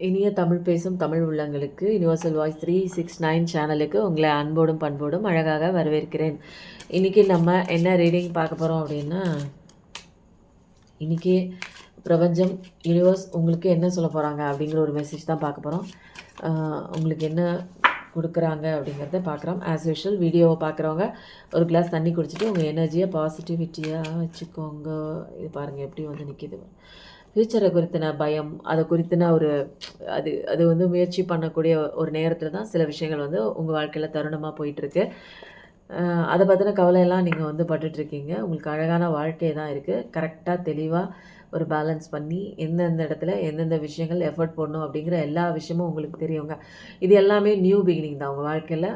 இனிய தமிழ் பேசும் தமிழ் உள்ளங்களுக்கு universal voice three six nine சேனலுக்கு உங்களை அன்போடும் பண்போடும் அழகாக வரவேற்கிறேன். இன்றைக்கி நம்ம என்ன ரீடிங் பார்க்க போகிறோம் அப்படின்னா இன்றைக்கி பிரபஞ்சம் யூனிவர்ஸ் உங்களுக்கு என்ன சொல்ல போகிறாங்க அப்படிங்கிற ஒரு மெசேஜ் தான் பார்க்க போகிறோம் உங்களுக்கு என்ன கொடுக்குறாங்க அப்படிங்கிறத பார்க்குறோம். ஆஸ் யூஷுவல் வீடியோவை பார்க்குறவங்க ஒரு கிளாஸ் தண்ணி குடிச்சிட்டு உங்கள் எனர்ஜியை பாசிட்டிவிட்டியாக வச்சுக்கோங்க. இது பாருங்கள் எப்படி வந்து நிற்கிது ஃப்யூச்சரை குறித்தின பயம் அதை குறித்தின ஒரு அது அது வந்து முயற்சி பண்ணக்கூடிய ஒரு நேரத்தில் தான் சில விஷயங்கள் வந்து உங்கள் வாழ்க்கையில் தருணமாக போயிட்டுருக்கு. அதை பற்றின கவலையெல்லாம் நீங்கள் வந்து பட்டுட்ருக்கீங்க உங்களுக்கு அழகான வாழ்க்கை தான் இருக்குது கரெக்டாக தெளிவாக ஒரு பேலன்ஸ் பண்ணி எந்தெந்த இடத்துல எந்தெந்த விஷயங்கள் எஃபர்ட் போடணும் அப்படிங்கிற எல்லா விஷயமும் உங்களுக்கு தெரியுங்க. இது எல்லாமே நியூ பிகினிங் தான். உங்கள் வாழ்க்கையில்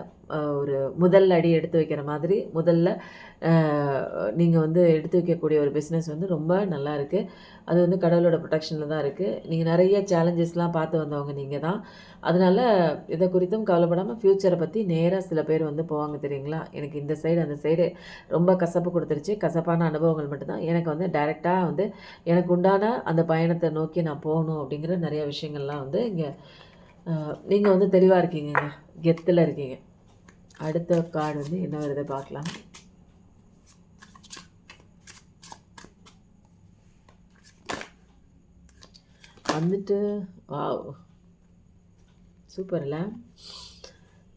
ஒரு முதல் அடி எடுத்து வைக்கிற மாதிரி முதல்ல நீங்கள் வந்து எடுத்து வைக்கக்கூடிய ஒரு பிஸ்னஸ் வந்து ரொம்ப நல்லா இருக்குது அது வந்து கடவுளோட ப்ரொடெக்ஷனில் தான் இருக்குது நீங்கள் நிறைய சேலஞ்சஸ்லாம் பார்த்து வந்தவங்க நீங்கள் தான். அதனால் இதை குறித்தும் கவலைப்படாமல் ஃப்யூச்சரை பற்றி நேராக சில பேர் வந்து போவாங்க தெரியுங்களா? எனக்கு இந்த சைடு அந்த சைடு ரொம்ப கசப்பு கொடுத்துருச்சு. கசப்பான அனுபவங்கள் மட்டும்தான். எனக்கு வந்து டைரெக்டாக வந்து எனக்கு உண்டான அந்த பயணத்தை நோக்கி நான் போகணும் அப்படிங்கிற நிறைய விஷயங்கள்லாம் வந்து இங்கே நீங்கள் வந்து தெளிவாக இருக்கீங்க கெத்தில் இருக்கீங்க. அடுத்த கார்டு வந்து என்ன வருது பார்க்கலாம். வந்துட்டு வா சூப்பர்ல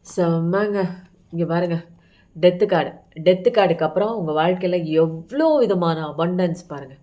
செம்மங்க இங்கே பாருங்க. டெத்து கார்டு டெத்து கார்டுக்கு அப்புறம் உங்கள் வாழ்க்கையில் எவ்வளோ விதமான அபண்டன்ஸ் பாருங்கள்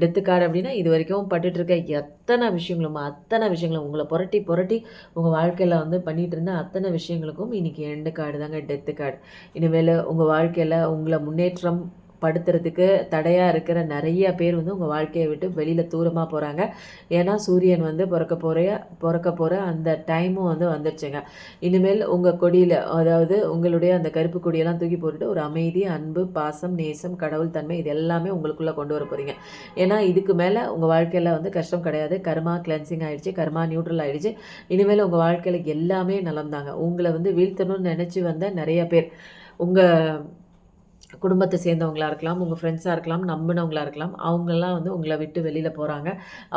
டெத்து கார்டு அப்படின்னா இது வரைக்கும் பட்டுட்ருக்க எத்தனை விஷயங்களும் அத்தனை விஷயங்களும் உங்களை புரட்டி புரட்டி உங்கள் வாழ்க்கையில் வந்து பண்ணிகிட்டு இருந்த அத்தனை விஷயங்களுக்கும் இன்றைக்கி எண்டு கார்டு தாங்க டெத்து கார்டு இனிமேல் உங்கள் வாழ்க்கையில் உங்களை முன்னேற்றம் படுத்துறதுக்கு தடையாக இருக்கிற நிறைய பேர் வந்து உங்கள் வாழ்க்கையை விட்டு வெளியில் தூரமாக போகிறாங்க ஏன்னா சூரியன் வந்து பிறக்க போகிற பிறக்க போகிற அந்த டைமும் வந்து வந்துடுச்சுங்க இனிமேல் உங்கள் கொடியில் அதாவது உங்களுடைய அந்த கருப்பு கொடியெல்லாம் தூக்கி போட்டுட்டு ஒரு அமைதி அன்பு பாசம் நேசம் கடவுள் தன்மை இது எல்லாமே உங்களுக்குள்ளே கொண்டு வர போகிறீங்க ஏன்னா இதுக்கு மேலே உங்கள் வாழ்க்கையில் வந்து கஷ்டம் கிடையாது. கர்மா கிளென்சிங் ஆகிடுச்சு கர்மா நியூட்ரல் ஆகிடுச்சு இனிமேல் உங்கள் வாழ்க்கையில் எல்லாமே நலம் தாங்க உங்களை வந்து வீழ்த்தணும்னு நினச்சி வந்த நிறைய பேர் உங்கள் குடும்பத்தை சேர்ந்தவங்களாக இருக்கலாம் உங்கள் ஃப்ரெண்ட்ஸாக இருக்கலாம் நம்பினவங்களாக இருக்கலாம் அவங்கெல்லாம் வந்து உங்களை விட்டு வெளியில் போகிறாங்க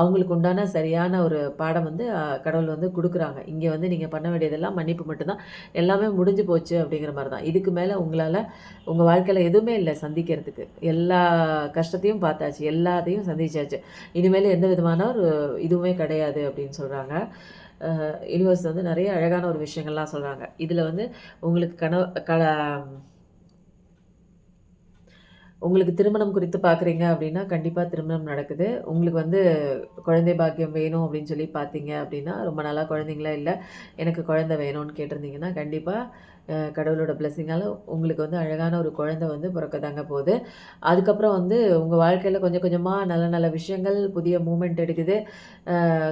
அவங்களுக்கு உண்டான சரியான ஒரு பாடம் வந்து கடவுள் வந்து கொடுக்குறாங்க. இங்கே வந்து நீங்கள் பண்ண வேண்டியதெல்லாம் மன்னிப்பு மட்டும்தான். எல்லாமே முடிஞ்சு போச்சு அப்படிங்கிற மாதிரி தான் இதுக்கு மேலே உங்களால் உங்கள் வாழ்க்கையில் எதுவுமே இல்லை சந்திக்கிறதுக்கு. எல்லா கஷ்டத்தையும் பார்த்தாச்சு எல்லாத்தையும் சந்திச்சாச்சு. இனிமேல் எந்த விதமான ஒரு இதுவுமே கிடையாது அப்படின்னு சொல்கிறாங்க யூனிவர்ஸ் வந்து நிறைய அழகான ஒரு விஷயங்கள்லாம் சொல்கிறாங்க இதில் வந்து உங்களுக்கு கனவு க உங்களுக்கு திருமணம் குறித்து பார்க்குறீங்க அப்படின்னா கண்டிப்பாக திருமணம் நடக்குது. உங்களுக்கு வந்து குழந்தை பாக்கியம் வேணும் அப்படின்னு சொல்லி பார்த்தீங்க அப்படின்னா ரொம்ப நாளாக குழந்தைங்களா இல்லை எனக்கு குழந்தை வேணும்னு கேட்டிருந்தீங்கன்னா கண்டிப்பாக கடவுளோட பிளஸ்ஸிங்கால் உங்களுக்கு வந்து அழகான ஒரு குழந்தை வந்து பிறக்க தாங்க போகுது. அதுக்கப்புறம் வந்து உங்கள் வாழ்க்கையில் கொஞ்சம் கொஞ்சமாக நல்ல நல்ல விஷயங்கள் புதிய மூமெண்ட் எடுக்குது.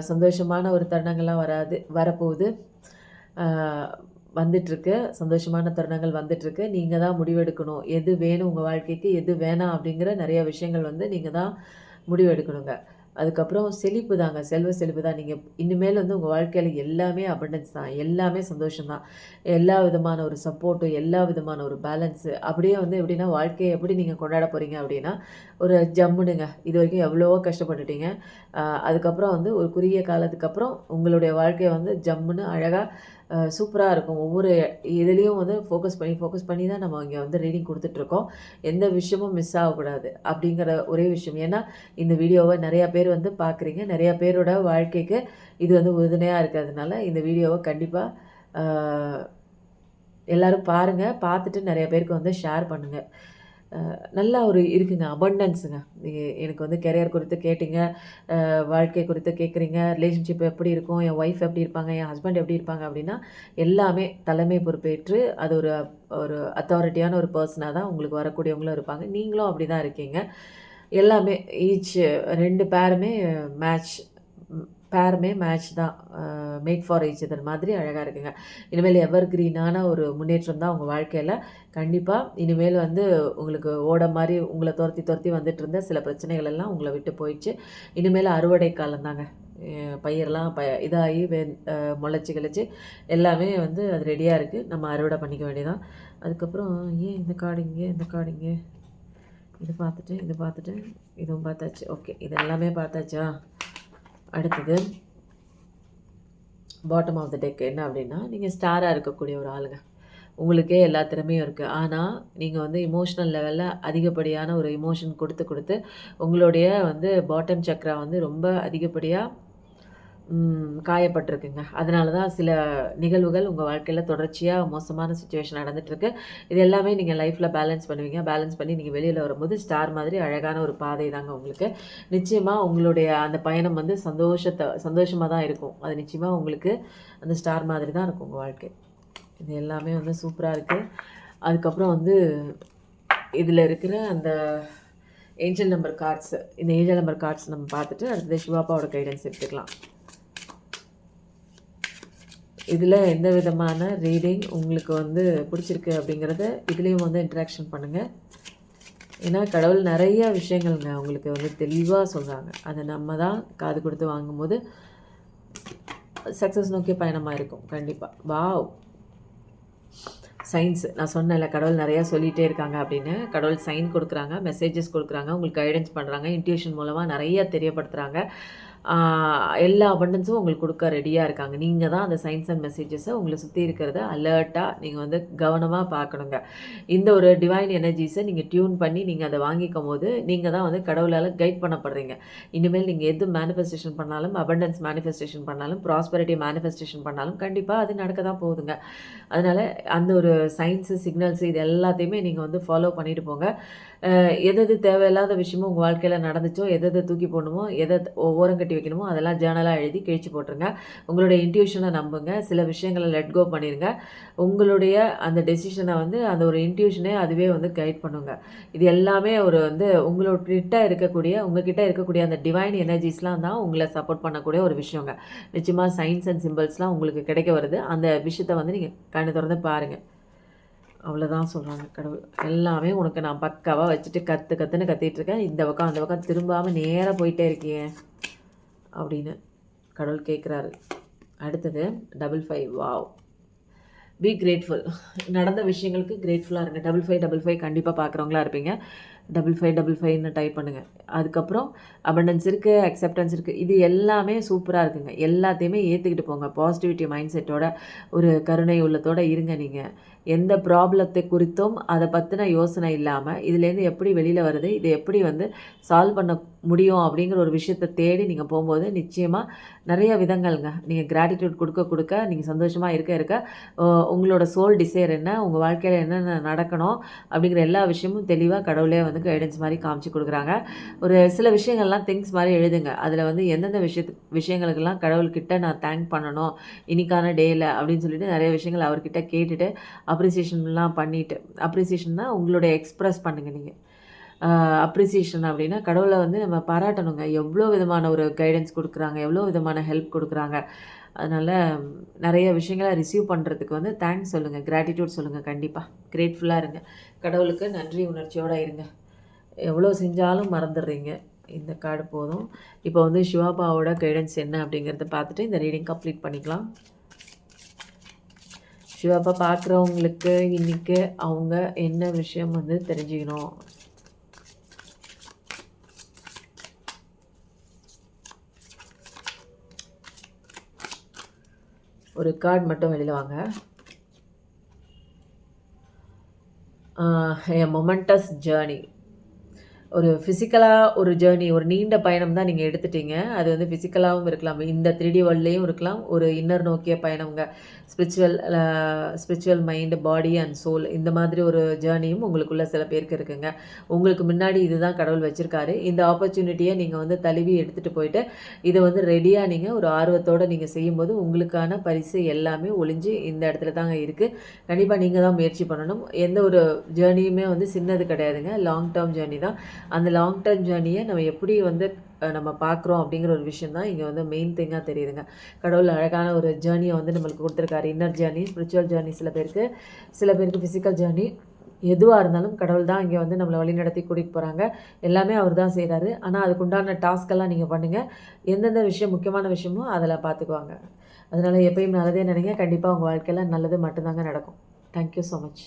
சந்தோஷமான ஒரு தருணங்கள்லாம் வராது வரப்போகுது. வந்துட்டுருக்கு. சந்தோஷமான தருணங்கள் வந்துட்டுருக்கு. நீங்கள் தான் முடிவெடுக்கணும். எது வேணும் உங்கள் வாழ்க்கைக்கு எது வேணாம் அப்படிங்கிற நிறைய விஷயங்கள் வந்து நீங்கள் தான் முடிவெடுக்கணுங்க. அதுக்கப்புறம் செழிப்பு தாங்க. செல்வ செழிப்பு தான். நீங்கள் இனிமேல் வந்து உங்கள் வாழ்க்கையில் எல்லாமே அபண்டன்ஸ் தான். எல்லாமே சந்தோஷம் தான். எல்லா விதமான ஒரு சப்போர்ட்டும் எல்லா விதமான ஒரு பேலன்ஸு அப்படியே வந்து எப்படின்னா வாழ்க்கையை எப்படி நீங்கள் கொண்டாட போகிறீங்க அப்படின்னா ஒரு ஜம்முனுங்க. இது வரைக்கும் எவ்வளவோ கஷ்டப்பட்டுட்டீங்க. அதுக்கப்புறம் வந்து ஒரு குறுகிய காலத்துக்கு அப்புறம் உங்களுடைய வாழ்க்கையை வந்து ஜம்முன்னு அழகாக சூப்பராக இருக்கும். ஒவ்வொரு இதுலேயும் வந்து ஃபோக்கஸ் பண்ணி ஃபோக்கஸ் பண்ணி தான் நம்ம இங்கே வந்து ரீடிங் கொடுத்துட்ருக்கோம். எந்த விஷயமும் மிஸ் ஆகக்கூடாது அப்படிங்கிற ஒரே விஷயம். ஏன்னா இந்த வீடியோவை நிறையா பேர் வந்து பார்க்குறீங்க. நிறையா பேரோட வாழ்க்கைக்கு இது வந்து உறுதுணையாக இருக்கிறதுனால இந்த வீடியோவை கண்டிப்பாக எல்லோரும் பாருங்கள் பார்த்துட்டு நிறைய பேருக்கு வந்து ஷேர் பண்ணுங்கள் நல்லா ஒரு இருக்குங்க அபண்டன்ஸுங்க எனக்கு வந்து கெரியர் குறித்து கேட்டிங்க வாழ்க்கை குறித்து கேட்குறீங்க ரிலேஷன்ஷிப் எப்படி இருக்கும் என் ஒய்ஃப் எப்படி இருப்பாங்க என் ஹஸ்பண்ட் எப்படி இருப்பாங்க அப்படின்னா எல்லாமே தலைமை பொறுப்பேற்று அது ஒரு ஒரு அத்தாரிட்டியான ஒரு பர்சனாக தான் உங்களுக்கு வரக்கூடியவங்களும் இருப்பாங்க. நீங்களும் அப்படி தான் இருக்கீங்க. எல்லாமே ஈச் ரெண்டு பேருமே மேட்ச் பேருமே மேட்ச் தான். மேட் ஃபார் ஏஜ் இதர் மாதிரி அழகாக இருக்குங்க. இனிமேல் எவர் க்ரீனான ஒரு முன்னேற்றம் தான் உங்கள் வாழ்க்கையில். கண்டிப்பாக இனிமேல் வந்து உங்களுக்கு ஓட மாதிரி உங்களை துரத்தி துரத்தி வந்துட்டு இருந்த சில பிரச்சனைகள் எல்லாம் உங்களை விட்டு போயிடுச்சு. இனிமேல் அறுவடை காலம் தாங்க. பயிரெலாம் ப இதாகி வே முளைச்சி கிளச்சி எல்லாமே வந்து அது ரெடியாக இருக்குது நம்ம அறுவடை பண்ணிக்க வேண்டியதான் அதுக்கப்புறம் ஏன் இந்த காடுங்க இந்த காடுங்க இது பார்த்துட்டு இது பார்த்துட்டு இதுவும் பார்த்தாச்சு. ஓகே இது எல்லாமே பார்த்தாச்சா? அடுத்தது பாட்டம் ஆஃப் த டெக் என்ன அப்படின்னா நீங்கள் ஸ்டாராக இருக்கக்கூடிய ஒரு ஆளுங்க. உங்களுக்கே எல்லா திறமையும் இருக்குது ஆனால் நீங்கள் வந்து இமோஷனல் லெவலில் அதிகப்படியான ஒரு இமோஷன் கொடுத்து கொடுத்து உங்களுடைய வந்து பாட்டம் சக்கரா வந்து ரொம்ப அதிகப்படியாக காயப்பட்டிருக்குங்க. அதனால தான் சில நிகழ்வுகள் உங்கள் வாழ்க்கையில் தொடர்ச்சியாக மோசமான சுச்சுவேஷன் நடந்துகிட்ருக்கு இது எல்லாமே நீங்கள் லைஃப்பில் பேலன்ஸ் பண்ணுவீங்க. பேலன்ஸ் பண்ணி நீங்கள் வெளியில் வரும்போது ஸ்டார் மாதிரி அழகான ஒரு பாதை தாங்க உங்களுக்கு. நிச்சயமாக உங்களுடைய அந்த பயணம் வந்து சந்தோஷத்தை சந்தோஷமாக தான் இருக்கும். அது நிச்சயமாக உங்களுக்கு அந்த ஸ்டார் மாதிரி தான் இருக்கும் உங்கள் வாழ்க்கை. இது எல்லாமே வந்து சூப்பராக இருக்குது அதுக்கப்புறம் வந்து இதில் இருக்கிற அந்த ஏஞ்சல் நம்பர் கார்ட்ஸு இந்த ஏஞ்சல் நம்பர் கார்ட்ஸ் நம்ம பார்த்துட்டு அடுத்தது சிவாப்பாவோட கைடன்ஸ் எடுத்துக்கலாம். இதில் எந்த விதமான ரீடிங் உங்களுக்கு வந்து பிடிச்சிருக்கு அப்படிங்கிறத இதுலேயும் வந்து இன்ட்ராக்ஷன் பண்ணுங்கள் ஏன்னா கடவுள் நிறைய விஷயங்கள்ங்க உங்களுக்கு வந்து தெளிவாக சொல்கிறாங்க அதை நம்ம தான் காது கொடுத்து வாங்கும்போது சக்ஸஸ் நோக்கிய பயணமாக இருக்கும். கண்டிப்பாக வாவ் சயின்ஸ் நான் சொன்னேன்ல கடவுள் நிறையா சொல்லிகிட்டே இருக்காங்க அப்படின்னு. கடவுள் சைன் கொடுக்குறாங்க மெசேஜஸ் கொடுக்குறாங்க உங்களுக்கு கைடன்ஸ் பண்ணுறாங்க இன்ட்யூஷன் மூலமாக நிறைய தெரியப்படுத்துகிறாங்க எல்லா அபண்டன்ஸும் உங்களுக்கு கொடுக்க ரெடியாக இருக்காங்க. நீங்கள் தான் அந்த சயின்ஸ் அண்ட் மெசேஜஸை உங்களை சுற்றி இருக்கிறத அலர்ட்டாக நீங்கள் வந்து கவனமாக பார்க்கணுங்க. இந்த ஒரு டிவைன் எனர்ஜிஸை நீங்கள் டியூன் பண்ணி நீங்கள் அதை வாங்கிக்கும் போது நீங்கள் தான் வந்து கடவுளால் கைட் பண்ணப்படுறீங்க. இனிமேல் நீங்கள் எது மேனிஃபெஸ்டேஷன் பண்ணாலும் அபண்டன்ஸ் மேனிஃபெஸ்டேஷன் பண்ணாலும் ப்ராஸ்பரிட்டி மேனிஃபெஸ்டேஷன் பண்ணாலும் கண்டிப்பாக அது நடக்க தான் போகுதுங்க. அதனால் அந்த ஒரு சயின்ஸு சிக்னல்ஸு இது எல்லாத்தையுமே நீங்கள் வந்து ஃபாலோ பண்ணிட்டு போங்க. எது தேவையில்லாத விஷயமும் உங்கள் வாழ்க்கையில் நடந்துச்சோ எதை எதை தூக்கி போடணுமோ எதை ஓரம் கட்டி வைக்கணுமோ அதெல்லாம் ஜேர்னலாக எழுதி கிழிச்சு போட்டுருங்க. உங்களுடைய இன்ட்யூஷனை நம்புங்க. சில விஷயங்களை லெட் கோ பண்ணிடுங்க உங்களுடைய அந்த டெசிஷனை வந்து அந்த ஒரு இன்ட்யூஷனே அதுவே வந்து கைட் பண்ணுங்க. இது எல்லாமே ஒரு வந்து உங்களோட கிட்ட இருக்கக்கூடிய உங்ககிட்ட இருக்கக்கூடிய அந்த டிவைன் எனர்ஜிஸ்லாம் தான் உங்களை சப்போர்ட் பண்ணக்கூடிய ஒரு விஷயங்க. நிச்சயமாக சயின்ஸ் அண்ட் சிம்பிள்ஸ்லாம் உங்களுக்கு கிடைக்க வருது. அந்த விஷயத்தை வந்து நீங்கள் கண்ணு திறந்து பாருங்கள் அவ்வளோதான் சொல்கிறாங்க கடவுள். எல்லாமே உனக்கு நான் பக்காவாக வச்சுட்டு கற்று கற்றுன்னு கத்திகிட்டு இருக்கேன். இந்த பக்கம் அந்த பக்கம் திரும்பாமல் நேராக போயிட்டே இருக்கியே அப்படின்னு கடவுள் கேட்குறாரு அடுத்தது double five wow be grateful நடந்த விஷயங்களுக்கு கிரேட்ஃபுல்லாக இருங்க. டபுள் ஃபைவ் டபுள் ஃபைவ் கண்டிப்பாக பார்க்குறவங்களா இருப்பீங்க. டபுள் ஃபைவ் டபுள் ஃபைவ்னு டைப் பண்ணுங்கள் அதுக்கப்புறம் அபண்டன்ஸ் இருக்குது அக்செப்டன்ஸ் இருக்குது இது எல்லாமே சூப்பராக இருக்குங்க. எல்லாத்தையுமே ஏற்றுக்கிட்டு போங்க. பாசிட்டிவிட்டி மைண்ட் செட்டோட ஒரு கருணை உள்ளத்தோடு இருங்க நீங்கள் எந்த ப்ராப்ளத்தை குறித்தும் அதை பற்றின யோசனை இல்லாமல் இதுலேருந்து எப்படி வெளியில் வருது இதை எப்படி வந்து சால்வ் பண்ண முடியும் அப்படிங்கிற ஒரு விஷயத்தை தேடி நீங்கள் போகும்போது நிச்சயமாக நிறைய விதங்கள்ங்க. நீங்கள் கிராட்டிடியூட் கொடுக்க கொடுக்க நீங்கள் சந்தோஷமாக இருக்க இருக்க உங்களோட சோல் டிசைர் என்ன உங்கள் வாழ்க்கையில் என்னென்ன நடக்கணும் அப்படிங்கிற எல்லா விஷயமும் தெளிவாக கடவுளே வந்து கைடன்ஸ் மாதிரி காமிச்சு கொடுக்குறாங்க. ஒரு சில விஷயங்கள்லாம் திங்ஸ் மாதிரி எழுதுங்க. அதில் வந்து எந்தெந்த விஷயத்து விஷயங்களுக்கெல்லாம் கடவுள்கிட்ட நான் தேங்க் பண்ணணும் இன்னைக்கான டேயில் அப்படின்னு சொல்லிட்டு நிறைய விஷயங்கள் அவர்கிட்ட கேட்டுட்டு அப்ரிசியேஷன்லாம் பண்ணிவிட்டு அப்ரிசியேஷன்னா உங்களுடைய எக்ஸ்ப்ரெஸ் பண்ணுங்கள் நீங்கள் அப்ரிசியேஷன் அப்படின்னா கடவுளை வந்து நம்ம பாராட்டணுங்க. எவ்வளோ விதமான ஒரு கைடன்ஸ் கொடுக்குறாங்க எவ்வளோ விதமான ஹெல்ப் கொடுக்குறாங்க. அதனால் நிறைய விஷயங்களை ரிசீவ் பண்ணுறதுக்கு வந்து தேங்க்ஸ் சொல்லுங்கள் கிராட்டிடியூட் சொல்லுங்கள் கண்டிப்பாக கிரேட்ஃபுல்லாக இருங்க. கடவுளுக்கு நன்றி உணர்ச்சியோடு இருங்க. எவ்வளோ செஞ்சாலும் மறந்துடுறீங்க. இந்த கார்டு போதும். இப்போ வந்து சிவாபாவோட கைடன்ஸ் என்ன அப்படிங்கிறத பார்த்துட்டு இந்த ரீடிங் கம்ப்ளீட் பண்ணிக்கலாம். சிவாப்பா பார்க்குறவங்களுக்கு இன்னைக்கு அவங்க என்ன விஷயம் வந்து தெரிஞ்சுக்கணும்? ஒரு கார்டு மட்டும் வெளியில் வாங்க. மொமெண்டஸ் ஜேர்னி ஒரு ஃபிசிக்கலாக ஒரு ஜேர்னி ஒரு நீண்ட பயணம் தான் நீங்கள் எடுத்துட்டீங்க. அது வந்து ஃபிசிக்கலாகவும் இருக்கலாம். இந்த த்ரீ டி வேர்ல்ட்லேயும் இருக்கலாம். ஒரு இன்னர் நோக்கிய பயணம்ங்க spiritual spiritual mind body and soul இந்த மாதிரி ஒரு ஜேர்னியும் உங்களுக்குள்ள சில பேருக்கு இருக்குங்க. உங்களுக்கு முன்னாடி இதுதான் கடவுள் வச்சுருக்காரு. இந்த ஆப்பர்ச்சுனிட்டியை நீங்கள் வந்து தழுவி எடுத்துகிட்டு போயிட்டு இதை வந்து ரெடியாக நீங்கள் ஒரு ஆர்வத்தோடு நீங்கள் செய்யும்போது உங்களுக்கான பரிசு எல்லாமே ஒளிஞ்சு இந்த இடத்துல தாங்க இருக்குது கண்டிப்பாக நீங்கள் தான் முயற்சி பண்ணணும். எந்த ஒரு ஜேர்னியுமே வந்து சின்னது கிடையாதுங்க. லாங் டேர்ம் ஜேர்னி தான். அந்த லாங் டேர்ம் ஜேர்னியை நம்ம எப்படி வந்து நம்ம பார்க்குறோம் அப்படிங்கிற ஒரு விஷயம் தான் இங்கே வந்து மெயின் திங்காக தெரியுதுங்க. கடவுள் அழகான ஒரு ஜேர்னியை வந்து நம்மளுக்கு கொடுத்துருக்காரு. இன்னர் ஜேர்னி ஸ்பிரிச்சுவல் ஜேர்னி சில பேருக்கு சில பேருக்கு ஃபிசிக்கல் ஜேர்னி எதுவாக இருந்தாலும் கடவுள் தான் இங்கே வந்து நம்மளை வழிநடத்தி கூட்டிகிட்டு போகிறாங்க எல்லாமே அவர் தான் செய்கிறாரு ஆனால் அதுக்குண்டான டாஸ்க்கெல்லாம் நீங்கள் பண்ணுங்கள் எந்தெந்த விஷயம் முக்கியமான விஷயமோ அதில் பார்த்துக்குவாங்க. அதனால் எப்பயும் நல்லதே நினைங்க. கண்டிப்பாக உங்கள் வாழ்க்கையில் நல்லது மட்டும்தாங்க நடக்கும். Thank you so much